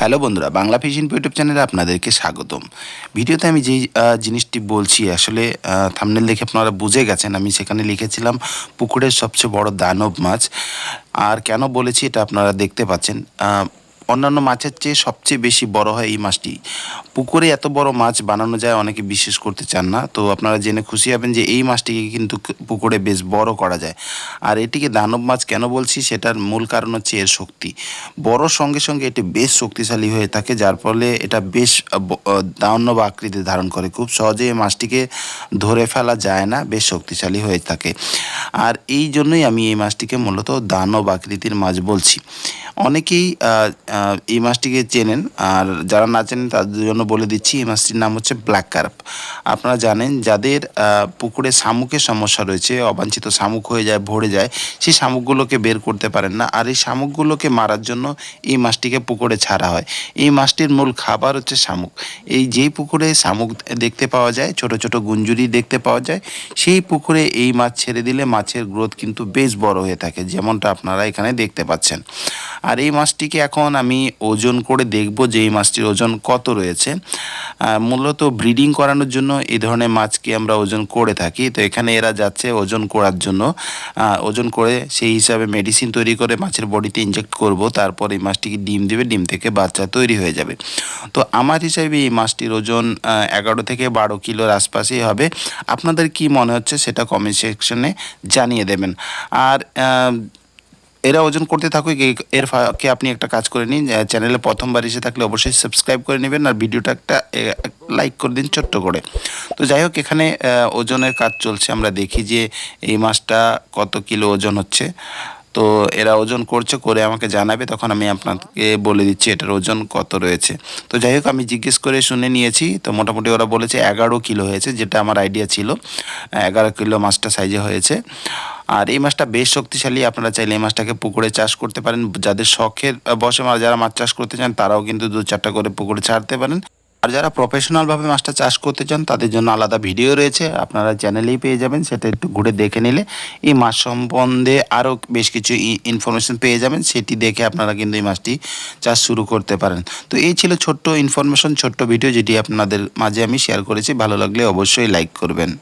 Hello বন্ধুরা, Bangla fishing YouTube চ্যানেলে আপনাদেরকে স্বাগতম। ভিডিওতে আমি যেই জিনিসটি বলছি, আসলে থামনেল দেখে আপনারা বুঝে গেছেন, আমি সেখানে লিখেছিলাম, পুকুরের সবচেয়ে বড় দানব মাছ। আর কেন বলেছি এটা আপনারা দেখতে পাচ্ছেন অন্যান্য মাছের চেয়ে সবচেয়ে বেশি বড় হয় এই মাছটি। পুকুরে এত বড় মাছ বানানো যায় অনেকে বিশ্বাস করতে চান না, তো আপনারা জেনে খুশি হবেন যে এই মাছটিকে কিন্তু পুকুরে বেশ বড় করা যায়। আর এটিকে দানব মাছ কেন বলছি সেটার মূল কারণ হচ্ছে এর শক্তি। বড় সঙ্গে সঙ্গে এটি বেশ শক্তিশালী হয়ে থাকে, যার ফলে এটা বেশ দানব আকৃতি ধারণ করে। খুব সহজে এই মাছটিকে ধরে ফেলা যায় না, বেশ শক্তিশালী হয়ে থাকে। আর এই জন্যই আমি এই মাছটিকে মূলত দানব আকৃতির মাছ বলছি। অনেকেই এই মাছটিকে চেনেন, আর যারা না চেনেন তাদের জন্য বলে দিচ্ছি, এই মাছটির নাম হচ্ছে ব্ল্যাক কার্প আপনারা জানেন, যাদের পুকুরে শামুকের সমস্যা রয়েছে, অবাঞ্ছিত শামুক হয়ে যায়, ভরে যায়, সেই শামুকগুলোকে বের করতে পারেন না। আর এই শামুকগুলোকে মারার জন্য এই মাছটিকে পুকুরে ছাড়া হয়। এই মাছটির মূল খাবার হচ্ছে শামুক। এই যেই পুকুরে শামুক দেখতে পাওয়া যায়, ছোট ছোট গুঞ্জুরি দেখতে পাওয়া যায়, সেই পুকুরে এই মাছ ছেড়ে দিলে মাছের গ্রোথ কিন্তু বেশ বড় হয়ে থাকে, যেমনটা আপনারা এখানে দেখতে পাচ্ছেন। আর এই মাছটিকে এখন আমি ওজন করে দেখব যে এই মাছটির ওজন কত রয়েছে। মূলত ব্রিডিং করানোর জন্য এই ধরনের মাছকে আমরা ওজন করে থাকি। তো এখানে এরা যাচ্ছে ওজন করার জন্য। ওজন করে সেই হিসাবে মেডিসিন তৈরি করে মাছের বডিতে ইনজেক্ট করব। তারপর এই মাছটিকে ডিম দেবে। ডিম থেকে বাচ্চা তৈরি হয়ে যাবে। তো আমার হিসাবে এই মাছটির ওজন এগারো থেকে বারো কিলোর আশপাশেই হবে। আপনাদের কি মনে হচ্ছে সেটা কমেন্ট সেকশনে জানিয়ে দেবেন। আর এরা ওজন করতে থাকুক এর ফাঁকে আপনি একটা কাজ করে নিন চ্যানেলে প্রথমবার এসে থাকলে অবশ্যই সাবস্ক্রাইব করে নেবেন আর ভিডিওটা একটা লাইক করে দিন ছোট্ট করে। তো যাই হোক, এখানে ওজনের কাজ চলছে। আমরা দেখি যে এই মাছটা কত কিলো ওজন হচ্ছে। তো এরা ওজন করছে করে আমাকে জানাবে, তখন আমি আপনাকে বলে দিচ্ছি এটার ওজন কত রয়েছে। তো যাই হোক, আমি জিজ্ঞেস করে শুনে নিয়েছি। তো মোটামুটি ওরা বলেছে এগারো কিলো হয়েছে, যেটা আমার আইডিয়া ছিল। এগারো কিলো মাছটা সাইজে হয়েছে। আর এই মাছটা বেশ শক্তিশালী। আপনারা চাইলে এই মাছটাকে পুকুরে চাষ করতে পারেন। যাদের শখের বসে মা- যারা মাছ চাষ করতে চান, তারাও কিন্তু দু চারটা করে পুকুরে ছাড়তে পারেন। আর যারা প্রফেশনালভাবে মাছটা চাষ করতে চান, তাদের জন্য আলাদা ভিডিও রয়েছে। আপনারা চ্যানেলেই পেয়ে যাবেন, সেটা একটু ঘুরে দেখে নিলে। এই মাছ সম্বন্ধে আরও বেশ কিছু ইনফরমেশন পেয়ে যাবেন। সেটি দেখে আপনারা কিন্তু এই মাছটি চাষ শুরু করতে পারেন। তো এই ছিল ছোট্ট ইনফরমেশন ছোট্ট ভিডিও যেটি আপনাদের মাঝে আমি শেয়ার করেছি। ভালো লাগলে অবশ্যই লাইক করবেন।